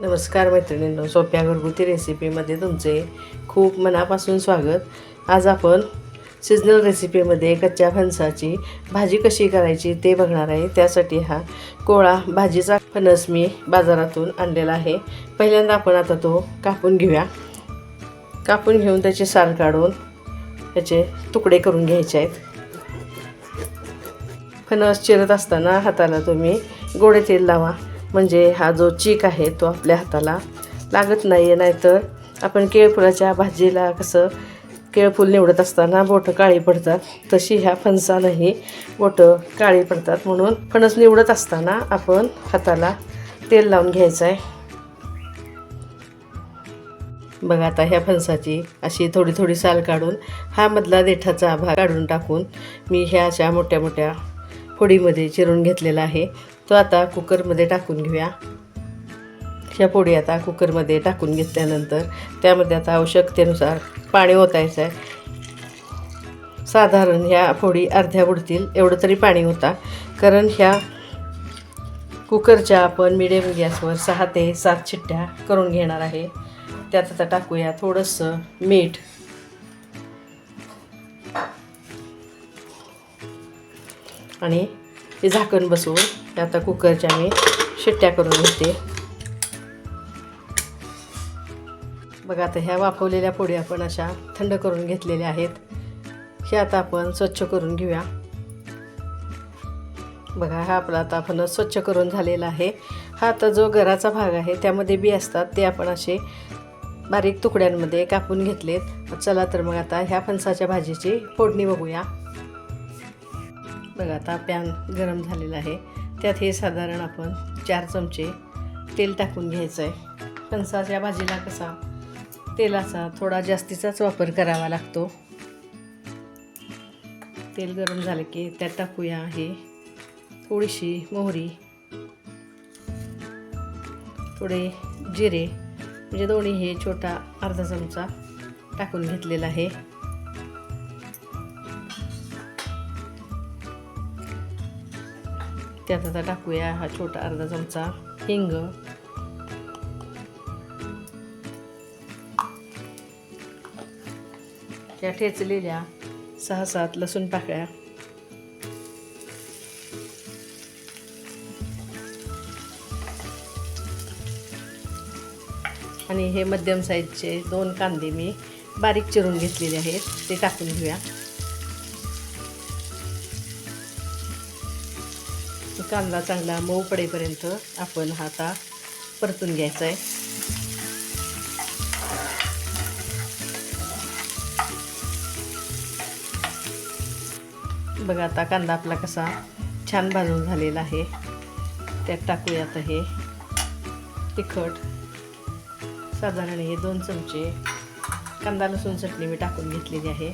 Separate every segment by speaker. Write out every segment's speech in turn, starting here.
Speaker 1: नमस्कार मैत्रिणींनो सोप्या घरगुती रेसिपीमध्ये तुमचे खूप मनापासून स्वागत. आज आपण सिजनल रेसिपीमध्ये कच्च्या फणसाची भाजी कशी करायची ते बघणार आहे. त्यासाठी हा कोळा भाजीचा फणस मी बाजारातून आणलेला आहे. पहिल्यांदा आपण आता तो कापून घेऊया. कापून घेऊन त्याची साल काढून त्याचे तुकडे करून घ्यायचे आहेत. फणस चिरत असताना हाताला तुम्ही गोडे तेल लावा. म्हणजे हा जो चीक आहे तो आपल्या हाताला लागत नाही आहे नाहीतर आपण केळफुलाच्या भाजीला कसं केळफूल निवडत असताना बोटं काळी पडतात तशी ह्या फणसानंही बोटं काळी पडतात. म्हणून फणस निवडत असताना आपण हाताला तेल लावून घ्यायचं आहे बघा आता ह्या फणसाची अशी थोडी थोडी साल काढून हा मधला देठाचा भाग काढून टाकून मी ह्या अशा मोठ्या मोठ्या फोडीमध्ये चिरून घेतलेला आहे. तो आता कुकरमध्ये टाकून घेऊया. ह्या पोळी आता कुकरमध्ये टाकून घेतल्यानंतर त्यामध्ये आता आवश्यकतेनुसार पाणी ओतायचं आहे. साधारण ह्या फोडी अर्ध्या बुडतील एवढं तरी पाणी होता. कारण ह्या कुकरच्या आपण मिडियम गॅसवर सहा ते सात शिट्ट्या करून घेणार आहे. त्यात आता टाकूया थोडंसं मीठ. आणि हे झाकण बसवून आता कुकरच्या मी शिट्ट्या करून घेते. बघा आता ह्या वाफवलेल्या पोळी आपण अशा थंड करून घेतलेल्या आहेत. हे आता आपण स्वच्छ करून घेऊया. बघा हा आपला आता आपण स्वच्छ करून झालेला आहे. हा आता जो घराचा भाग आहे त्यामध्ये बी असतात. ते आपण असे बारीक तुकड्यांमध्ये कापून घेतलेत. चला तर मग आता ह्या फणसाच्या भाजीची फोडणी बघूया. बघा आता पॅन गरम झालेला आहे. त्यात हे साधारण आपण चार चमचे तेल टाकून घ्यायचं आहे. फणसाच्या भाजीला कसा तेलाचा थोडा जास्तीचाच वापर करावा लागतो. तेल गरम झालं की त्यात टाकूया हे थोडीशी मोहरी थोडे जिरे म्हणजे दोन्ही हे छोटा अर्धा चमचा टाकून घेतलेला आहे. त्यात आता टाकूया हा छोटा अर्धा चमचा हिंग. त्या ठेचलेल्या सहा सात लसूण पाकळ्या. आणि हे मध्यम साईजचे दोन कांदे मी बारीक चिरून घेतलेले आहेत ते टाकून घेऊया. कांदा चांगला मऊ पडेपर्यंत आपण हा आता परतून घ्यायचा आहे बघा आता कांदा आपला कसा छान भाजून झालेला आहे. त्यात टाकूया आता हे तिखट. साधारण हे दोन चमचे कांदा लसूण चटणी मी टाकून घेतलेली आहे.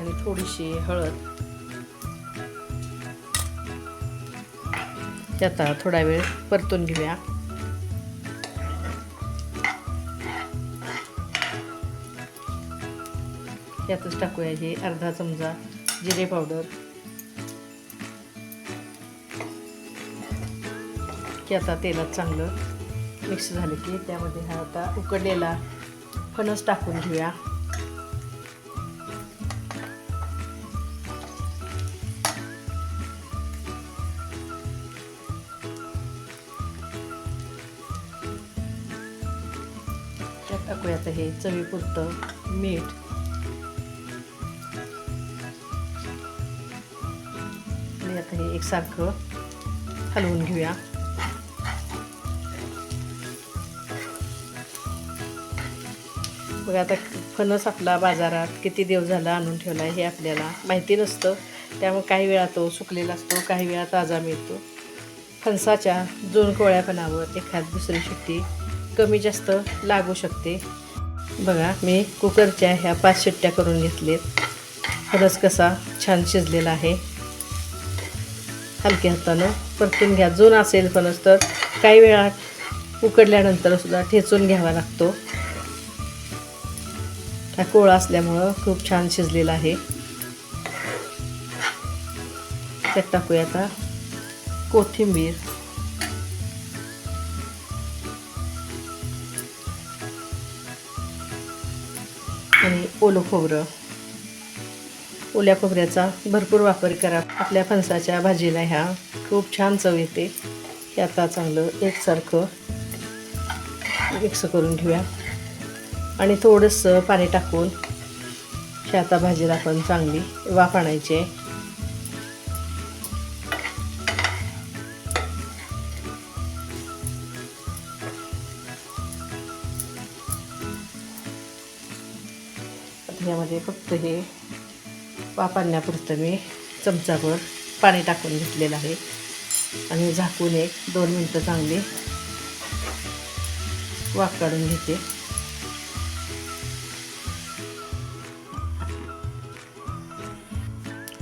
Speaker 1: आणि थोडीशी हळद. त्याचा थोडा वेळ परतून घेऊया. यातच टाकूया हे अर्धा चमचा जिरे पावडर. की आता तेलात चांगलं मिक्स झालं की त्यामध्ये हा आता उकडलेला फणस टाकून घेऊया. टाकूया आता हे चवीपुरतं मीठ. आणि आता हे एकसारखं हलवून घेऊया. बघा आता फणस आपला बाजारात किती दिवस झाला आणून ठेवला आहे हे आपल्याला माहिती नसतं. त्यामुळे काही वेळा तो सुकलेला असतो काही वेळा ताजा मिळतो. फणसाच्या दोन कोळ्यापणावर एखाद दुसरी शिट्टी कमी जास्त लागू शकते. बघा मी कुकरच्या ह्या पाच शिट्ट्या करून घेतलेत. रस कसा छान शिजलेला आहे. हलक्या हातानं परतून घ्या. जून असेल फणस तर काही वेळा उकडल्यानंतरसुद्धा ठेचून घ्यावा लागतो. हा कोळा असल्यामुळं खूप छान शिजलेला आहे. त्यात टाकूया आता कोथिंबीर. ओलं खोबरं. ओल्या खोबऱ्याचा भरपूर वापर करा. आपल्या फणसाच्या भाजीला ह्या खूप छान चव येते. हे आता चांगलं एकसारखं मिक्स करून घेऊया. आणि थोडंसं पाणी टाकून हे आता भाजीला पण चांगली वाफ आणायची यामध्ये फक्त हे वापरण्यापुरतं मी चमचाभर पाणी टाकून घेतलेलं आहे. आणि झाकून एक दोन मिनटं चांगली वाफ काढून घेते.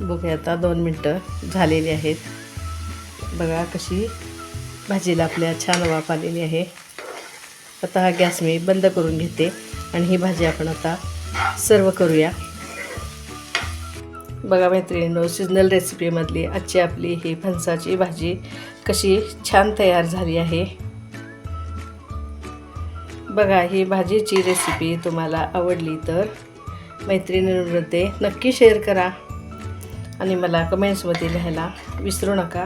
Speaker 1: बघा आता दोन मिनटं झालेली आहेत. बघा कशी भाजीला आपल्या छान वाफ आलेली आहे. आता हा गॅस मी बंद करून घेते आणि ही भाजी आपण आता सर्व करूया. बघा मैत्रिणींनो सिजनल रेसिपीमधली आजची आपली ही फणसाची भाजी कशी छान तयार झाली आहे. बघा ही भाजीची रेसिपी तुम्हाला आवडली तर मैत्रिणींमध्ये नक्की शेअर करा आणि मला कमेंट्समध्ये लिहायला विसरू नका.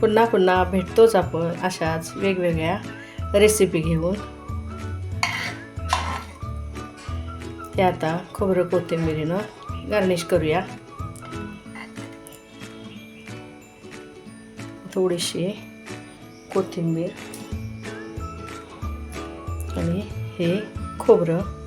Speaker 1: पुन्हा पुन्हा भेटतोच आपण अशाच वेगवेगळ्या रेसिपी घेऊन. ते आता खोबरं कोथिंबिरीनं गार्निश करूया. थोडीशी कोथिंबीर आणि हे खोबरं.